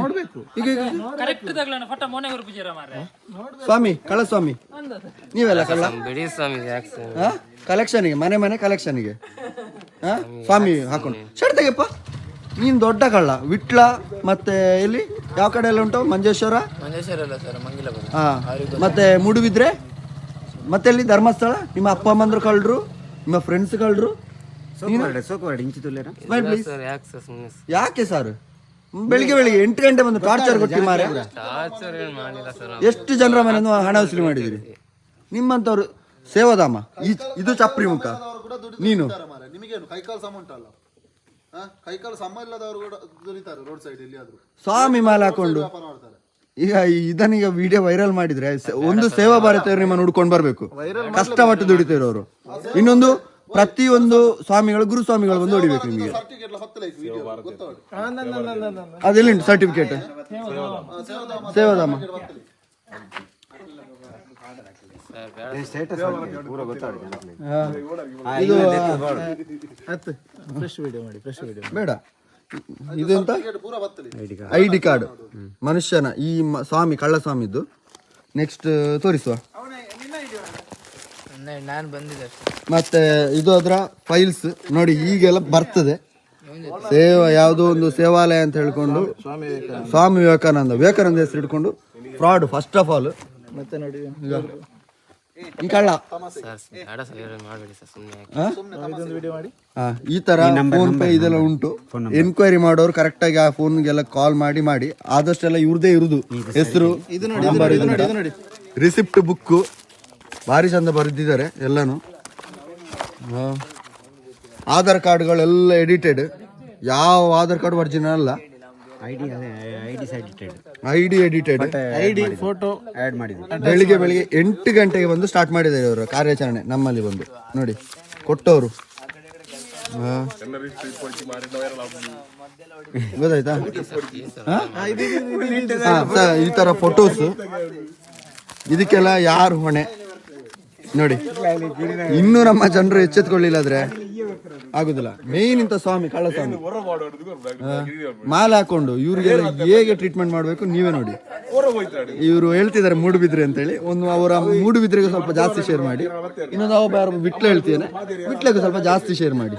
ನೋಡ್ಬೇಕು. ಈಗ ಕರೆಕ್ಟ್ ಫಟ ಮೊನೆ ಮಾರ್ರೆ. ಸ್ವಾಮಿ ಕಳ ಸ್ವಾಮಿ ನೀವೆಲ್ಲ ಕಳ್ಳ ಬಿಡಿ ಸ್ವಾಮಿ ಯಾಕೆ ಸ್ವಾಮಿ? ಹಾ? ಕಲೆಕ್ಷನ್ಗೆ ಮನೆ ಮನೆ ಕಲೆಕ್ಷನ್ಗೆ. ಹಾ? ಸ್ವಾಮಿ ಹಾಕೊಂಡು ಶರ್ಟ್ ತೆಗೆಪ್ಪ ನೀನ್ ದೊಡ್ಡ ಕಳ್ಳ. ವಿಟ್ಲ ಮತ್ತೆ ಎಲ್ಲಿ? ಯಾವ ಕಡೆ ಎಲ್ಲ ಉಂಟು? ಮಂಜೇಶ್ವರ? ಮಂಜೇಶ್ವರ ಅಲ್ಲ ಸರ್ ಮಂಗಿಲ ಬರ ಹಾ. ಮತ್ತೆ ಮುಡುಬಿದ್ರೆ ಮತ್ತೆ ಎಲ್ಲಿ ಧರ್ಮಸ್ಥಳ? ನಿಮ್ಮ ಅಪ್ಪ ಅಮ್ಮಂದ್ರು ಕಳ್ರು ನಿಮ್ಮ ಫ್ರೆಂಡ್ಸ್. ಸರ್ ಯಾಕೆ ಸರ್ ಸುಮ್ಮನೆ ಯಾಕೆ ಸರ್? ಬೆಳಿಗ್ಗೆ ಬೆಳಿಗ್ಗೆ ಎಂಟು ಗಂಟೆ ಬಂದು ಟಾರ್ಚರ್ ಕೊಟ್ಟಿ ಮಾರೆ. ಟಾರ್ಚರ್ ಏನು ಮಾಡಿಲ್ಲ ಸರ್ ಎಷ್ಟು ಜನರ ಮನೆಯನ್ನು ಹಣ ವಸೂಲಿ ಮಾಡಿದಿರಿ ನಿಮ್ಮಂತವ್ರು ಸೇವಾಧಾಮ ಈ- ಇದು ಚಪ್ರಿ ಮುಖ. ನೀನು. ಮಾರೆ ನಿಮಗೇನು ಕೈಕಾಲು ಸಮ ಉಂಟಲ್ಲ ಹಾ ಕೈಕಾಲು ಸಮ ಇಲ್ಲದವರು ಕೂಡ ದುರಿತಾರೆ ರೋಡ್ ಸೈಡ್ ಎಲ್ಲಿಯಾದ್ರೂ ಸ್ವಾಮಿ ಮಾಲ ಹಾಕೊಂಡು. ವ್ಯಾಪಾರ ಮಾಡ್ತಾರೆ ಈಗ ಇದನ್ನೀಗ ವಿಡಿಯೋ ವೈರಲ್ ಮಾಡಿದ್ರೆ ಸ- ಒಂದು ಸೇವಾ ಭಾರತೀಯರು ನಿಮ್ಮನ್ನು ಹುಡ್ಕೊಂಡು ಬರ್ಬೇಕು. ಕಷ್ಟಪಟ್ಟು ದುಡಿತಿರೋರು ಅವರು ಇನ್ನೊಂದು ಪ್ರತಿಯೊಂದು ಸ್ವಾಮಿಗಳು ಗುರು ಸ್ವಾಮಿಗಳು ಬಂದು ಹೊಡಿಬೇಕು ನಿಮಗೆ. ಅದೆಲ್ಲ ಉಂಟು ಸರ್ಟಿಫಿಕೇಟ್ ಸೇವಾಧಾಮ ಹಾ. ಇದು ಫ್ರೆಶ್ ವಿಡಿಯೋ ಮಾಡಿ ಫ್ರೆಶ್ ವಿಡಿಯೋ ಬೇಡ. ಇದೆಂತ ಐ ಡಿ ಕಾರ್ಡ್. ಮನುಷ್ಯನ ಈ ಮ- ಸ್ವಾಮಿ ಕಳ್ಳ ಸ್ವಾಮಿದ್ದು ನೆಕ್ಸ್ಟ್ ತೋರಿಸುವ. ನಾನು ಬಂದಿದ್ದೆ ಮತ್ತೆ ಇದು ಅದರ ಫೈಲ್ಸ್ ನೋಡಿ ಈಗೆಲ್ಲ ಬರ್ತದೆ. ಸೇವಾ ಯಾವುದೋ ಒಂದು ಸೇವಾಲಯ ಅಂತ ಹೇಳ್ಕೊಂಡು ಸ್ವಾಮಿ ವಿವೇಕಾನಂದ. ವಿವೇಕಾನಂದ ಹೆಸರು ಇಟ್ಕೊಂಡು ಫ್ರಾಡ್ ಫಸ್ಟ್ ಆಫ್ ಆಲ್ ಮತ್ತೆ ನೋಡಿ ಈ ಕಳ್ಳ. ಸರ್ ಬೇಡ ಸರ್ ಏನು ಸರ್ ಸುಮ್ಮನೆ ಇದೊಂದು ವಿಡಿಯೋ ಮಾಡಿ. ಆ, ಈ ತರ ಫೋನ್ ಪೇ ಇದೆಲ್ಲ ಉಂಟು. ಎನ್ಕ್ವೈರಿ ಮಾಡೋರು ಕರೆಕ್ಟ್ ಆಗಿ ಆ ಫೋನ್ಗೆಲ್ಲ ಕಾಲ್ ಮಾಡಿ ಮಾಡಿ. ಆದಷ್ಟೆಲ್ಲ ಇವ್ರದೇ ಇರುದು. ಹೆಸರು ರಿಸಿಪ್ಟ್ ಬುಕ್ ಭಾರಿ ಚಂದ ಬರೆದಿದ್ದಾರೆ ಎಲ್ಲನೂ. ಆಧಾರ್ ಕಾರ್ಡ್ಗಳೆಲ್ಲ ಎಡಿಟೆಡ್ ಯಾವ ಆಧಾರ್ ಕಾರ್ಡ್ ಒರಿಜಿನಲ್ ಅಲ್ಲ. I D edited ID photo add ಮಾಡಿದ್ರು. ಬೆಳಿಗ್ಗೆ ಬೆಳಿಗ್ಗೆ ಎಂಟು ಗಂಟೆಗೆ ಬಂದು ಸ್ಟಾರ್ಟ್ ಮಾಡಿದ್ದಾರೆ ಇವರು ಕಾರ್ಯಾಚರಣೆ ನಮ್ಮಲ್ಲಿ ಬಂದು. ನೋಡಿ ಕೊಟ್ಟವರು. ಗೊತ್ತಾಯ್ತಾ? ಈ ತರ ಫೋಟೋಸ್ ಇದಕ್ಕೆಲ್ಲ ಯಾರು ಹೊಣೆ? ನೋಡಿ. ಇನ್ನೂ ನಮ್ಮ ಜನರು ಎಚ್ಚೆತ್ಕೊಳ್ಳಿಲ್ಲ ಆದ್ರೆ ಆಗುದಿಲ್ಲ. ಮೇನ್ ಇಂತ ಸ್ವಾಮಿ, ಕಳ್ಳ ಸ್ವಾಮಿ. ಮಾಲೆ ಹಾಕೊಂಡು ಇವ್ರಿಗೆ ಹೇಗೆ ಟ್ರೀಟ್ಮೆಂಟ್ ಮಾಡ್ಬೇಕು ನೀವೇ ನೋಡಿ. ಇವರು ಹೇಳ್ತಿದ್ದಾರೆ ಮೂಡುಬಿದ್ರೆ ಅಂತೇಳಿ. ಒಂದು ಅವರ ಮೂಡುಬಿದ್ರೆಗೆ ಸ್ವಲ್ಪ ಜಾಸ್ತಿ ಶೇರ್ ಮಾಡಿ. ಇನ್ನೊಂದು ಒಬ್ಬ ಯಾರು ಬಿಟ್ಲೆ ಹೇಳ್ತಿದ್ದಾನೆ. ಬಿಟ್ಲೆಗೆ ಸ್ವಲ್ಪ ಜಾಸ್ತಿ ಶೇರ್ ಮಾಡಿ.